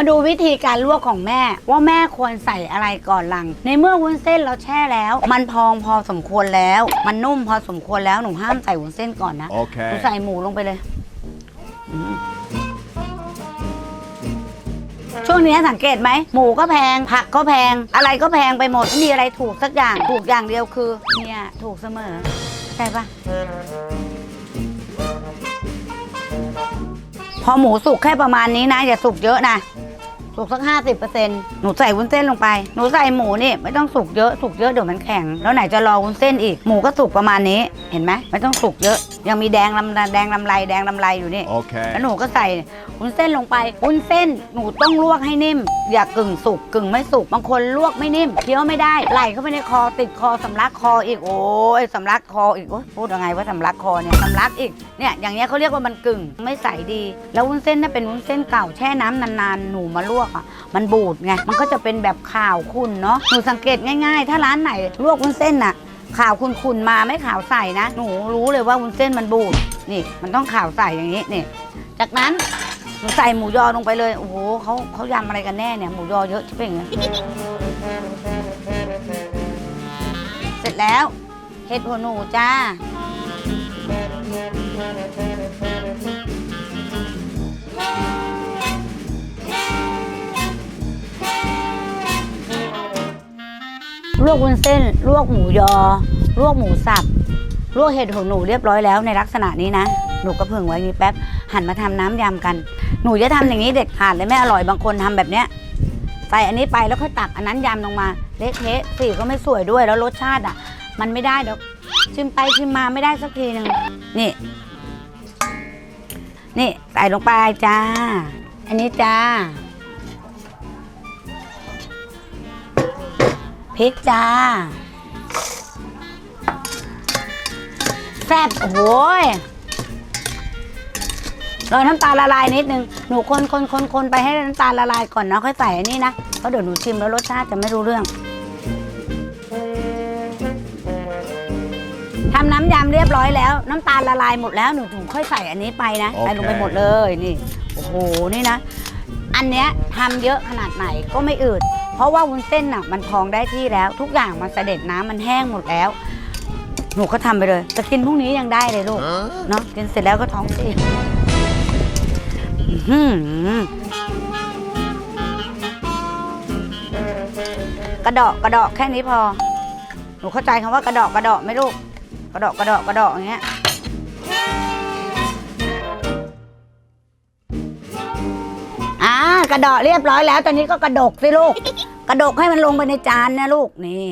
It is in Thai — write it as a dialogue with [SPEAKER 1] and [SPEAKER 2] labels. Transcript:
[SPEAKER 1] มาดูวิธีการลวกของแม่ ว่าแม่ควรใส่อะไรก่อนหลัง ในเมื่อวุ้นเส้นเราแช่แล้ว มันพองพอสมควรแล้ว มันนุ่มพอสมควรแล้วหนูห้ามใส่วุ้นเส้นก่อนนะหนู
[SPEAKER 2] Okay.
[SPEAKER 1] ใส่หมูลงไปเลยอืมช่วงนี้สังเกตไหมหมูก็แพง ผักก็แพง อะไรก็แพงไปหมดไม่มีอะไรถูกสักอย่างถูกอย่างเดียวคือเนี่ยถูกเสมอใช่ปะพอหมูสุกแค่ประมาณนี้นะ อย่าสุกเยอะนะ สุกสักห้าสิบเปอร์เซ็นต์หนูใส่วุ้นเส้นลงไป หนูใส่หมูนี่ไม่ต้องสุกเยอะสุกเยอะเดี๋ยวมันแข็ง แล้วไหนจะรอวุ้นเส้นอีก หมูก็สุกประมาณนี้ เห็นไหมไม่ต้องสุกเยอะ ยังมีแดงลำแดงลำไรแดงลำไรอยู่นี่
[SPEAKER 2] Okay.
[SPEAKER 1] แล้วหนูก็ใส่วุ้นเส้นลงไป วุ้นเส้นหนูต้องลวกให้นิ่ม อย่ากึ่งสุกกึ่งไม่สุก บางคนลวกไม่นิ่มเคี้ยวไม่ได้ ไหลเข้าไปในคอติดคอสำลักคออีก โอ้ยสำลักคออีกโอ้ยพูดยังไงว่าสำลักคอเนี่ยสำลักอีก เนี่ยอย่างเงี้ยเขาเรียกว่ามันกึ่งไม่ใสดี แล้ววุ้นเส้นถ้าเป็นวุ้นเส้นเก่าแช่น้ำนานๆ หนูมาลวกอะมันบูดไงมันก็จะเป็นแบบข่าวขุ่นเนาะหนูสังเกตง่ายๆ ถ้าร้านไหนลวกวุ้นเส้นน่ะข่าวขุ่นๆมาไม่ข่าวใสนะ หนูรู้เลยว่าวุ้นเส้นมันบูดนี่ มันต้องข่าวใสอย่างนี้นี่จากนั้นหนูใส่หมูยอลงไปเลยโอ้โหเขาเขายำอะไรกันแน่เนี่ยหมูยอเยอะใช่ไหมเนี่ยเสร็จแล้วเห็ดหัวหนูจ้า ลวกวุ้นเส้น ลวกหมูยอ ลวกหมูสับ ลวกเห็ดหัวหนูเรียบร้อยแล้วในลักษณะนี้นะ หนูก็เพิ่งไว้นี้แป๊บ หันมาทำน้ำยำกัน หนูจะทำอย่างนี้เด็ดขาดเลยไม่อร่อยบางคนทำแบบเนี้ย ใส่อันนี้ไปแล้วค่อยตักอันนั้นยำลงมา เละเทะสีก็ไม่สวยด้วยแล้วรสชาติอะ มันไม่ได้เดี๋ยวชิมไปชิมมาไม่ได้สักทีหนึ่งนี่ นี่ใส่ลงไปจ้า อันนี้จ้า พริกจ้า แซ่บโอ้โหยรอน้ำตาลละลายนิดนึง หนูคนคนคนคนไปให้น้ำตาลละลายก่อนนะค่อยใส่อันนี้นะ เพราะเดี๋ยวหนูชิมแล้วรสชาติจะไม่รู้เรื่อง ทำน้ำยำเรียบร้อยแล้ว น้ำตาลละลายหมดแล้วหนูถึงค่อยใส่อันนี้ไปนะ
[SPEAKER 2] โอเค
[SPEAKER 1] ใส่ลงไปหมดเลยนี่ โอ้โห นี่นะ อันเนี้ยทำเยอะขนาดไหนก็ไม่อืด เพราะว่าวุ้นเส้นน่ะมันพองได้ที่แล้ว ทุกอย่างมันเสด็จน้ำมันแห้งหมดแล้ว หนูก็ทำไปเลยจะกินพรุ่งนี้ยังได้เลยลูกเนาะกินเสร็จแล้วก็ท้องเสียอื้อหือกระดอกกระดอกแค่นี้พอ หนูเข้าใจคำว่ากระดอกกระดอกไหมลูก กระดอกกระดอกกระดอกอย่างเงี้ย กระดอกเรียบร้อยแล้ว ตอนนี้ก็กระดกสิลูก กระดกให้มันลงไปในจานนะลูกนี่